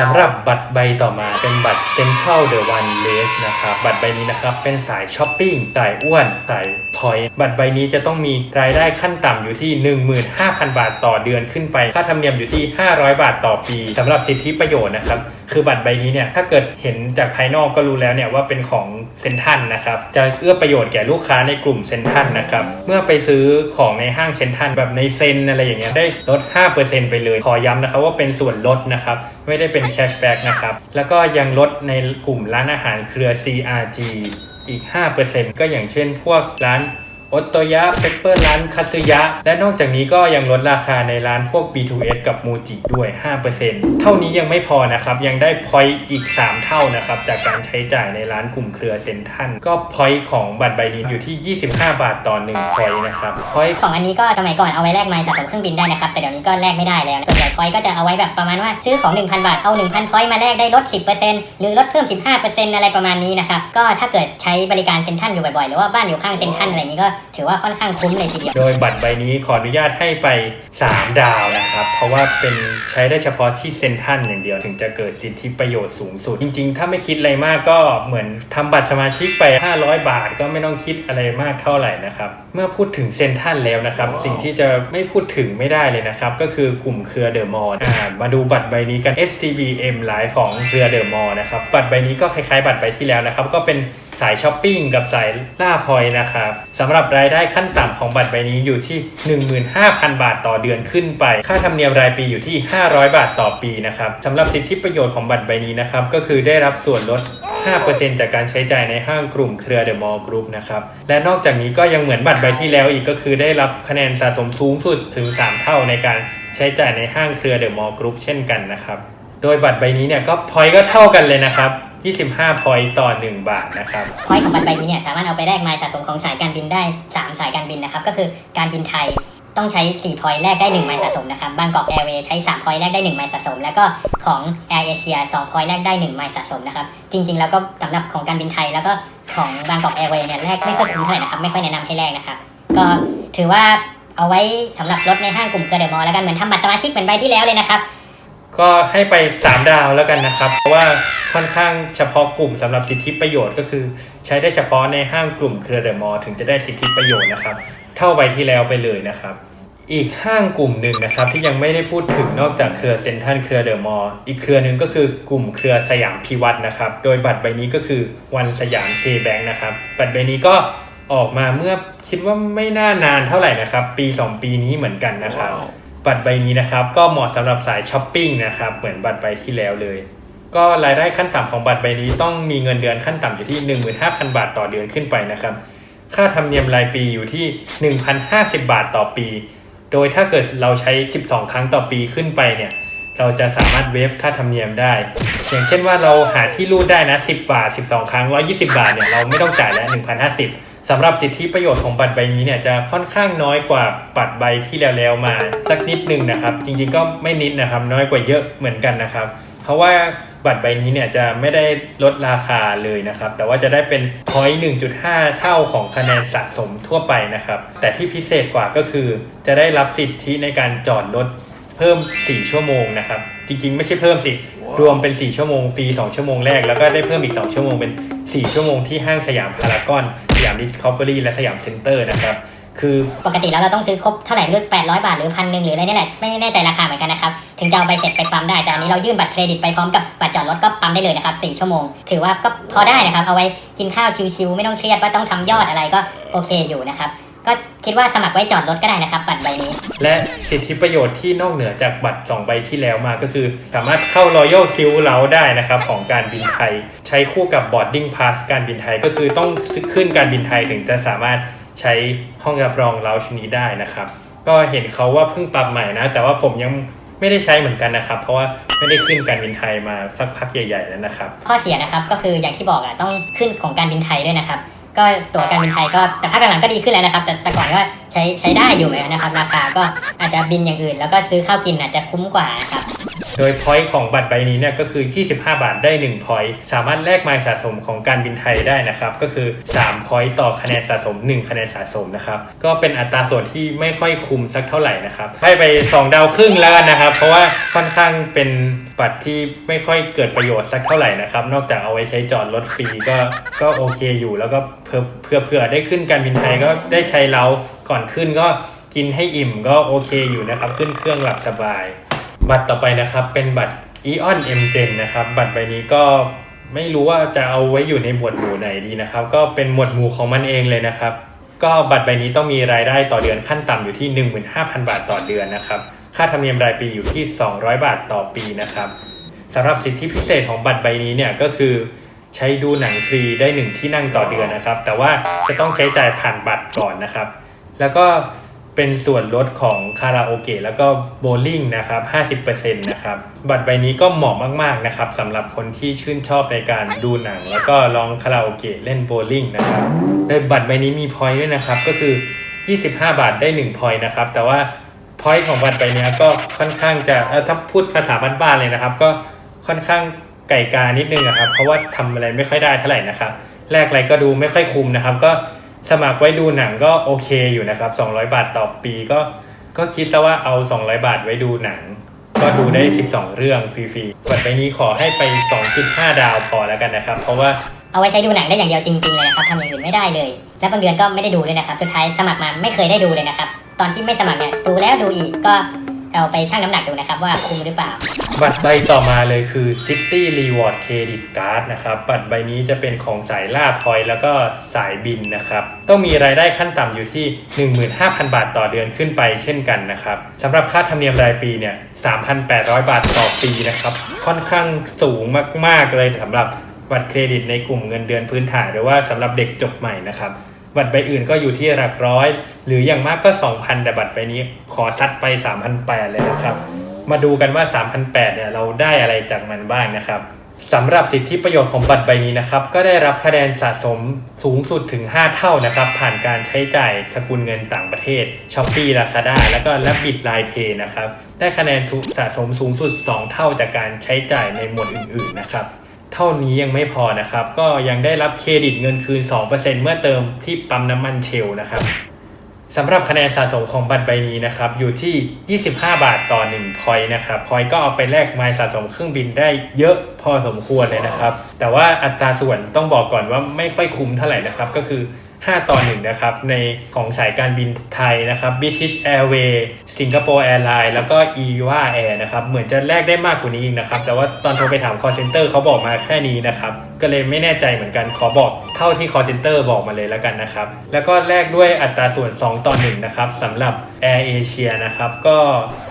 สำหรับบัตรใบต่อมาเป็นบัตร Central The One Race นะครับ บัตรใบนี้นะครับเป็นสายช้อปปิ้งสายอ้วนสายพอยต์บัตรใบนี้จะต้องมีรายได้ขั้นต่ำอยู่ที่ 15,000 บาทต่อเดือนขึ้นไป ค่าธรรมเนียมอยู่ที่ 500 บาทต่อปีสำหรับสิทธิประโยชน์นะครับ คือบัตรใบนี้เนี่ยถ้าเกิดเห็นจากภายนอกก็รู้แล้วเนี่ยว่าเป็นของเซนทันนะครับจะเอื้อประโยชน์แก่ลูกค้าในกลุ่มเซนทันนะครับเมื่อไปซื้อของในห้างเซนทันแบบในเซนอะไรอย่างเงี้ยได้ลด 5%ไปเลยขอย้ำนะครับว่าเป็นส่วนลดนะครับไม่ได้เป็นแคชแบ็กนะครับแล้วก็ยังลดในกลุ่มร้านอาหารเครือ CRG อีก 5%ก็อย่างเช่นพวกร้าน โอโตยะเปเปอร์ร้านคัตสึยะ และนอกจากนี้ก็ยังลดราคาในร้านพวก B2S กับมูจิด้วย 5%เท่านี้ยังไม่พอนะครับ ยังได้พอยต์อีก 3 เท่านะครับ จากการใช้จ่ายในร้านกลุ่มเครือเซ็นทรัลก็พอยต์ของบัตรใบนี้อยู่ที่ 25 บาทต่อ1พอยต์นะครับพอยต์ของอันนี้ก็สมัยก่อนเอาไว้แลกไมล์สะสมเครื่องบินได้นะครับ แต่เดี๋ยวนี้ก็แลกไม่ได้แล้ว ส่วนใหญ่พอยต์ก็จะเอาไว้แบบประมาณว่าซื้อของ 1,000 บาท เอา 1,000พอยต์มาแลกได้ลด 10%หรือลดเพิ่ม 15%อะไรประมาณนี้นะครับ ก็ถ้าเกิดใช้บริการเซ็นทรัลอยู่บ่อยๆ หรือว่าบ้านอยู่ข้างเซ็นทรัลอะไรนี้ก็ถือว่าค่อนข้างคุ้มเลยทีเดียว โดยบัตรใบนี้ขออนุญาตให้ไป 3 ดาวนะครับ เพราะว่าเป็นใช้ได้เฉพาะที่เซ็นทรัลอย่างเดียวถึงจะเกิดสิทธิประโยชน์สูงสุด จริงๆ ถ้าไม่คิดอะไรมากก็เหมือนทำบัตรสมาชิกไป 500 บาทก็ไม่ต้องคิดอะไรมากเท่าไหร่นะครับ เมื่อพูดถึงเซ็นทรัลแล้วนะครับ สิ่งที่จะไม่พูดถึงไม่ได้เลยนะครับ ก็คือกลุ่มเครือเดอะมอลล์อ่ามาดูบัตรใบนี้กัน SCBM ไลฟ์ของเครือเดอะมอลล์นะครับบัตรใบนี้ก็คล้ายๆ บัตรใบที่แล้วนะครับก็เป็น สายช้อปปิ้งกับสายล่าพอยนะครับสำหรับรายได้ขั้นต่ำของบัตรใบนี้อยู่ที่ 15,000 บาทต่อเดือนขึ้นไป ค่าธรรมเนียมรายปีอยู่ที่ 500 บาทต่อปีนะครับสำหรับสิทธิประโยชน์ของบัตรใบนี้นะครับก็คือได้รับส่วนลด 5%จากการใช้จ่ายในห้างกลุ่มเครือเดอะมอลล์กรุ๊ปนะครับและนอกจากนี้ก็ยังเหมือนบัตรใบที่แล้วอีกก็คือได้รับคะแนนสะสมสูงสุดถึง 3 เท่าในการใช้จ่ายในห้างเครือเดอะมอลล์กรุ๊ปเช่นกันนะครับโดยบัตรใบนี้เนี่ยก็พอยก็เท่ากันเลยนะครับ 25 พอยต์ต่อ 1 บาทนะครับ พอยต์ของบัตรใบนี้เนี่ยสามารถเอาไปแลกไมล์สะสมของสายการบินได้ 3 สายการบินนะครับ ก็คือการบินไทยต้องใช้ 4 พอยต์แลกได้ 1 ไมล์สะสมนะครับ บางกอกแอร์เวย์ใช้ 3 พอยต์แลกได้ 1 ไมล์สะสม แล้วก็ของ Air Asia 2พอยต์แลกได้ 1 ไมล์สะสมนะครับ จริง ๆ แล้วก็สำหรับของการบินไทยแล้วก็ของบางกอกแอร์เวย์เนี่ยแลกไม่ค่อยคุ้มเท่าไหร่นะครับ ไม่ค่อยแนะนำให้แลกนะครับ ก็ถือว่าเอาไว้สำหรับรถในห้างกลุ่มเครือเดอะมอลแล้วกันเหมือนทำบัตรสมาชิกเหมือนใบที่แล้วเลยนะครับ ก็ให้ไป 3 ดาวแล้วกันนะครับ เพราะว่าค่อนข้างเฉพาะกลุ่มสำหรับสิทธิประโยชน์ก็คือ ใช้ได้เฉพาะในห้างกลุ่มเครือเดอะมอลล์ถึงจะได้สิทธิประโยชน์นะครับ เท่าใบที่แล้วไปเลยนะครับ อีกห้างกลุ่มหนึ่งนะครับที่ยังไม่ได้พูดถึงนอกจากเครือเซ็นทรัลเครือเดอะมอลล์อีกเครือหนึ่งก็คือกลุ่มเครือสยามพิวัตรนะครับ โดยบัตรใบนี้ก็คือวันสยามเคแบงนะครับบัตรใบนี้ก็ออกมาเมื่อคิดว่าไม่น่านานเท่าไหร่นะครับ ปี 2 ปีนี้เหมือนกันนะครับ บัตรใบนี้นะครับ ก็เหมาะสำหรับสายช้อปปิ้งนะครับ เหมือนบัตรใบที่แล้วเลย ก็รายได้ขั้นต่ำของบัตรใบนี้ต้องมีเงินเดือนขั้นต่ำอยู่ที่ 15,000 บาทต่อเดือนขึ้นไปนะครับ ค่าธรรมเนียมรายปีอยู่ที่ 1,050 บาทต่อปี โดยถ้าเกิดเราใช้ 12 ครั้งต่อปีขึ้นไปเนี่ยเราจะสามารถเวฟค่าธรรมเนียมได้ อย่างเช่นว่าเราหาที่รูดได้นะ 10 บาท 12 ครั้ง 120 บาทเนี่ยเราไม่ต้องจ่ายแล้ว1,050 สำหรับสิทธิประโยชน์ของบัตรใบนี้เนี่ยจะค่อนข้างน้อยกว่าบัตรใบที่แล้วๆมาสักนิดหนึ่งนะครับ จริงๆก็ไม่นิดนะครับ น้อยกว่าเยอะเหมือนกันนะครับ เพราะว่าบัตรใบนี้เนี่ยจะไม่ได้ลดราคาเลยนะครับ แต่ว่าจะได้เป็น point 1.5 เท่าของคะแนนสะสมทั่วไปนะครับ แต่ที่พิเศษกว่าก็คือ จะได้รับสิทธิในการจอดรถเพิ่ม 4 ชั่วโมงนะครับ จริงๆ ไม่ใช่เพิ่มสิ รวมเป็น 4 ชั่วโมงฟรี 2 ชั่วโมงแรก แล้วก็ได้เพิ่มอีก 2 ชั่วโมงเป็น 4 ชั่วโมงที่ห้างสยามพารากอน ยามดิสคัฟเวอรี่และสยามเซ็นเตอร์นะครับ คือปกติแล้วเราต้องซื้อครบเท่าไหร่ไม่รู้อยบาทหรือพันหนึ่งหรืออะไรนี่แหละไม่แน่ใจราคาเหมือนกันนะครับถึงจะเอาไปเสร็จไปปั๊มได้แต่อันนี้เรายื่นบัตรเครดิตไปพร้อมกับบัตรจอดรถก็ปั๊มได้เลยนะครับสี่ชั่วโมง ถือว่าก็พอได้นะครับเอาไว้กินข้าวชิวๆไม่ต้องเครียดว่าต้องทำยอดอะไรก็โอเคอยู่นะครับ ก็คิดว่าสมัครไว้จอดรถก็ได้นะครับบัตรใบนี้ และสิทธิประโยชน์ที่นอกเหนือจากบัตร 2 ใบที่แล้วมาก็คือ สามารถเข้า Royal s i l เราได้นะครับของการบินไทย ใช้คู่กับ Boarding Pass การบินไทยก็คือต้องขึ้นการบินไทยถึงจะสามารถใช้ห้องรับรองเราชนี้ได้นะครับ ก็เห็นเขาว่าเพิ่งปรับใหม่นะ แต่ว่าผมยังไม่ได้ใช้เหมือนกันนะครับ เพราะว่าไม่ได้ขึ้นการบินไทยมาสักพักใหญ่ๆแล้วนะครับ ข้อเสียนะครับก็คืออย่างที่บอกอะต้องขึ้นของการบินไทยด้วยนะครับ ก็ตั๋วการบินไทยก็แต่ภาคหลังก็ดีขึ้นแล้วนะครับ แต่แต่ก่อนก็ใช้ใช้ได้อยู่เหมือนกันนะครับ ราคาก็อาจจะบินอย่างอื่น แล้วก็ซื้อข้าวกินอาจจะคุ้มกว่านะครับ โดยพอยต์ของบัตรใบนี้เนี่ยก็คือ 25 บาทได้1พอยต์สามารถแลกไมล์สะสมของการบินไทยได้นะครับก็คือ3พอยต์ต่อคะแนนสะสม 1 คะแนนสะสมนะครับก็เป็นอัตราส่วนที่ไม่ค่อยคุ้มสักเท่าไหร่นะครับให้ไป 2 ดาวครึ่งแล้วกันนะครับ เพราะว่าค่อนข้างเป็นบัตรที่ไม่ค่อยเกิดประโยชน์สักเท่าไหร่นะครับนอกจากเอาไว้ใช้จอดรถฟรีก็ก็โอเคอยู่ แล้วก็เผื่อเผื่อเผื่อได้ขึ้นการบินไทยก็ได้ใช้เราก่อนขึ้นก็กินให้อิ่มก็โอเคอยู่นะครับ ขึ้นเครื่องหลับสบาย บัตรต่อไปนะครับเป็นบัตร Eon M Gen นะครับ บัตรใบนี้ก็ไม่รู้ว่าจะเอาไว้อยู่ในหมวดหมู่ไหนดีนะครับ ก็เป็นหมวดหมู่ของมันเองเลยนะครับ ก็บัตรใบนี้ต้องมีรายได้ต่อเดือนขั้นต่ำอยู่ที่ 15,000 บาทต่อเดือนนะครับ ค่าธรรมเนียมรายปีอยู่ที่ 200 บาทต่อปีนะครับสำหรับสิทธิพิเศษของบัตรใบนี้เนี่ยก็คือใช้ดูหนังฟรีได้หนึ่งที่นั่งต่อเดือนนะครับ แต่ว่าจะต้องใช้จ่ายผ่านบัตรก่อนนะครับ แล้วก็ เป็นส่วนลดของคาราโอเกะแล้วก็โบว์ลิ่งนะครับ 50%นะครับ บัตรใบนี้ก็เหมาะมาก ๆ นะครับสำหรับคนที่ชื่นชอบในการดูหนัง แล้วก็ลองคาราโอเกะเล่นโบว์ลิ่งนะครับโดยบัตรใบนี้มีพอยต์ด้วยนะครับ ก็คือ 25 บาทได้1พอยต์นะครับ แต่ว่าพอยต์ของบัตรใบเนี้ยก็ค่อนข้างจะเอ่อถ้าพูดภาษาบ้านๆเลยนะครับ ก็ค่อนข้างไก่กานิดนึงนะครับ เพราะว่าทำอะไรไม่ค่อยได้เท่าไหร่นะครับ แรกอะไรก็ดูไม่ค่อยคุ้มนะครับ ก็ สมัครไว้ดูหนังก็โอเคอยู่นะครับ200บาทต่อปีก็ก็คิดซะว่าเอา200บาทไว้ดูหนัง ก็ดูได้12เรื่องฟรีๆบัตรใบนี้ขอให้ไป2.5ดาวพอแล้วกันนะครับ เพราะว่าเอาไว้ใช้ดูหนังได้อย่างเดียวจริงๆเลยนะครับทำอย่างอื่นไม่ได้เลย และบางเดือนก็ไม่ได้ดูเลยนะครับ สุดท้ายสมัครมาไม่เคยได้ดูเลยนะครับ ตอนที่ไม่สมัครเนี่ยดูแล้วดูอีกก็ เราไปชั่งน้ำหนักดูนะครับว่าคุ้มหรือเปล่า บัตรใบต่อมาเลยคือ City Reward Credit Card นะครับ บัตรใบนี้จะเป็นของสายล่าพอย แล้วก็สายบินนะครับ ต้องมีรายได้ขั้นต่ำอยู่ที่ 15,000 บาทต่อเดือนขึ้นไปเช่นกันนะครับสำหรับค่าธรรมเนียมรายปีเนี่ย 3,800 บาทต่อปีนะครับ ค่อนข้างสูงมาก ๆ เลยสำหรับบัตรเครดิตในกลุ่มเงินเดือนพื้นฐานหรือว่าสำหรับเด็กจบใหม่นะครับ บัตรใบอื่นก็อยู่ที่หลักร้อย หรืออย่างมากก็ 2,000 แต่บัตรใบนี้ขอซัดไป 3,800 เลยนะครับ มาดูกันว่า 3,800 เนี่ยเราได้อะไรจากมันบ้างนะครับสำหรับสิทธิประโยชน์ของบัตรใบนี้นะครับ ก็ได้รับคะแนนสะสมสูงสุดถึง 5 เท่านะครับ ผ่านการใช้จ่ายสกุลเงินต่างประเทศ s h o p e e Lazada แล้วก็ Rabbit Line Pay นะครับ ได้คะแนนสะสมสูงสุด 2 เท่าจากการใช้จ่ายในหมวดอื่นๆนะครับ เท่านี้ยังไม่พอนะครับ ก็ยังได้รับเครดิตเงินคืน 2%เมื่อเติมที่ปั๊มน้ำมันเชลนะครับสำหรับคะแนนสะสมของบัตรใบนี้นะครับ อยู่ที่ 25 บาทต่อ1พอยต์นะครับพอยต์ก็เอาไปแลกไมล์สะสมเครื่องบินได้เยอะพอสมควรเลยนะครับ แต่ว่าอัตราส่วนต้องบอกก่อนว่าไม่ค่อยคุ้มเท่าไหร่นะครับ ก็คือ 5 ต่อ 1 นะครับ ในของสายการบินไทยนะครับ British Airways Singapore Airlines แล้วก็ EVA Air นะครับ เหมือนจะแลกได้มากกว่านี้อีกนะครับ แต่ว่าตอนโทรไปถาม call center เขาบอกมาแค่นี้นะครับ ก็เลยไม่แน่ใจเหมือนกัน ขอบอกเท่าที่ call center บอกมาเลยแล้วกันนะครับ แล้วก็แลกด้วยอัตราส่วน 2 ต่อ 1 นะครับสำหรับ Air Asia นะครับก็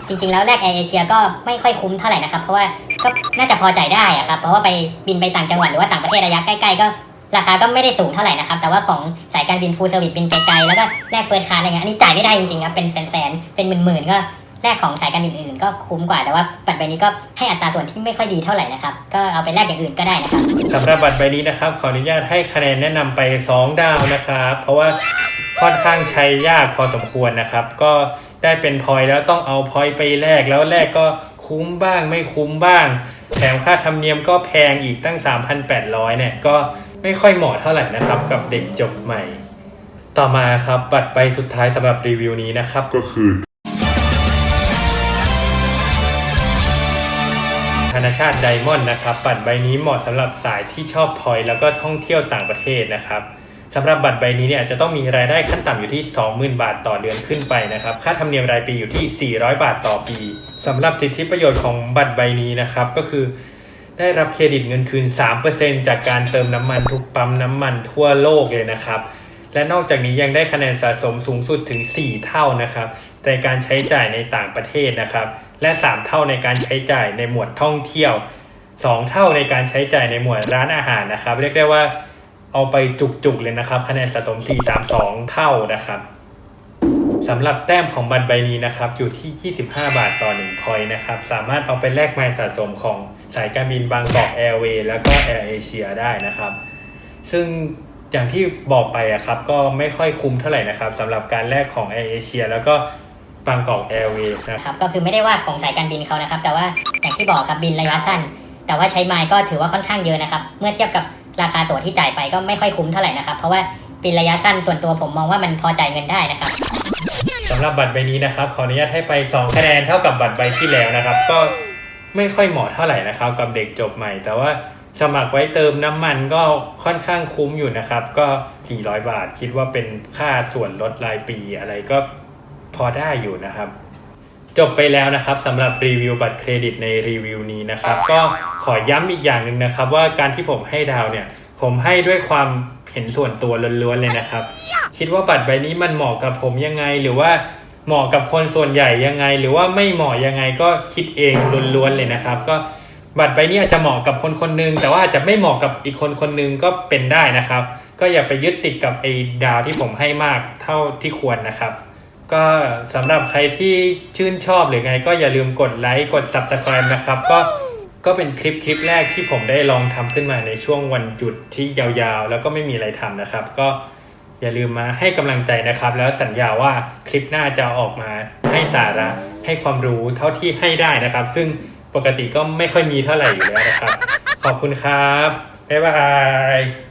จริงๆ แล้วแรกแอร์เอเชียก็ไม่ค่อยคุ้มเท่าไหร่นะครับ เพราะว่าก็น่าจะพอใจได้อะครับ เพราะว่าไปบินไปต่างจังหวัดหรือว่าต่างประเทศระยะใกล้ๆก็ ราคาก็ไม่ได้สูงเท่าไหร่นะครับ แต่ว่าของสายการบินฟูลเซอร์วิสบินไกลๆ แล้วก็แลกเฟิร์สคลาสอะไรเงี้ยอันนี้จ่ายไม่ได้จริงๆครับ เป็นแสนๆ เป็นหมื่นๆ ก็แลกของสายการบินอื่นๆ ก็คุ้มกว่า แต่ว่าบัตรใบนี้ก็ให้อัตราส่วนที่ไม่ค่อยดีเท่าไหร่นะครับ ก็เอาไปแลกอย่างอื่นก็ได้นะครับสำหรับบัตรใบนี้นะครับ ขออนุญาตให้คะแนนแนะนำไป 2 ดาวนะครับ เพราะว่าค่อนข้างใช้ยากพอสมควรนะครับ ก็ได้เป็นพอยแล้วต้องเอาพอยไปแลกแล้วแลกก็คุ้มบ้างไม่คุ้มบ้าง แถมค่าธรรมเนียมก็แพงอีกตั้ง 3,800เนี่ยก็ ไม่ค่อยเหมาะเท่าไหร่นะครับ กับเด็กจบใหม่ ต่อมาครับบัตรใบสุดท้ายสำหรับรีวิวนี้นะครับ ก็คือธนาชาติไดมอนด์นะครับบัตรใบนี้เหมาะสำหรับสายที่ชอบพอยต์แล้วก็ท่องเที่ยวต่างประเทศนะครับสำหรับบัตรใบนี้เนี่ยจะต้องมีรายได้ขั้นต่ำอยู่ที่ 20,000 บาทต่อเดือนขึ้นไปนะครับ ค่าธรรมเนียมรายปีอยู่ที่ 400 บาทต่อปีสำหรับสิทธิประโยชน์ของบัตรใบนี้นะครับ ก็คือ ได้รับเครดิตเงินคืน 3%จากการเติมน้ำมันทุกปั๊มน้ำมันทั่วโลกเลยนะครับ และนอกจากนี้ยังได้คะแนนสะสมสูงสุดถึง 4 เท่านะครับในการใช้จ่ายในต่างประเทศนะครับ และ 3 เท่าในการใช้จ่ายในหมวดท่องเที่ยว 2 เท่าในการใช้จ่ายในหมวดร้านอาหารนะครับ เรียกได้ว่าเอาไปจุกๆเลยนะครับ คะแนนสะสม 432 เท่านะครับสำหรับแต้มของบัตรใบนี้นะครับ อยู่ที่ 25 บาทต่อ1พอยต์นะครับ สามารถเอาไปแลกไมล์สะสมของ สายการบินบางกอกแอร์เวย์แล้วก็แอร์เอเชียได้นะครับ ซึ่งอย่างที่บอกไปอะครับก็ไม่ค่อยคุ้มเท่าไหร่นะครับสำหรับการแลกของ Air Asia แล้วก็ไปบางกอกแอร์เวย์นะครับก็คือไม่ได้ว่าของสายการบินเขานะครับ แต่ว่าอย่างที่บอกครับบินระยะสั้น แต่ว่าใช้ไมล์ก็ถือว่าค่อนข้างเยอะนะครับ เมื่อเทียบกับราคาตั๋วที่จ่ายไปก็ไม่ค่อยคุ้มเท่าไหร่นะครับ เพราะว่าบินระยะสั้นส่วนตัวผมมองว่ามันพอจ่ายเงินได้นะครับ สำหรับบัตรใบนี้นะครับขออนุญาตให้ไป 2 คะแนนเท่ากับบัตรใบที่แล้วนะครับ ก็ ไม่ค่อยเหมาะเท่าไหร่นะครับ กับเด็กจบใหม่ แต่ว่าสมัครไว้เติมน้ำมันก็ค่อนข้างคุ้มอยู่นะครับ ก็ 400 บาทคิดว่าเป็นค่าส่วนลดรายปีอะไรก็พอได้อยู่นะครับจบไปแล้วนะครับสำหรับรีวิวบัตรเครดิตในรีวิวนี้นะครับ ก็ขอย้ำอีกอย่างหนึ่งนะครับ ว่าการที่ผมให้ดาวเนี่ย ผมให้ด้วยความเห็นส่วนตัวล้วนๆเลยนะครับ คิดว่าบัตรใบนี้มันเหมาะกับผมยังไงหรือว่า เหมาะกับคนส่วนใหญ่ยังไง หรือว่าไม่เหมาะยังไงก็คิดเองล้วนๆเลยนะครับ ก็บัตรใบนี้อาจจะเหมาะกับคนคนนึงแต่ว่าอาจจะไม่เหมาะกับอีกคนคนนึงก็เป็นได้นะครับ ก็อย่าไปยึดติดกับไอ้ดาวที่ผมให้มากเท่าที่ควรนะครับ ก็สำหรับใครที่ชื่นชอบหรือไง ก็อย่าลืมกดไลค์กด subscribe นะครับ ก็ก็เป็นคลิปคลิปแรกที่ผมได้ลองทำขึ้นมาในช่วงวันหยุดที่ยาวๆ แล้วก็ไม่มีอะไรทำนะครับ ก็ อย่าลืมมาให้กำลังใจนะครับ แล้วสัญญาว่าคลิปหน้าจะออกมาให้สาระให้ความรู้เท่าที่ให้ได้นะครับ ซึ่งปกติก็ไม่ค่อยมีเท่าไหร่อยู่แล้วนะครับ ขอบคุณครับ บ๊ายบาย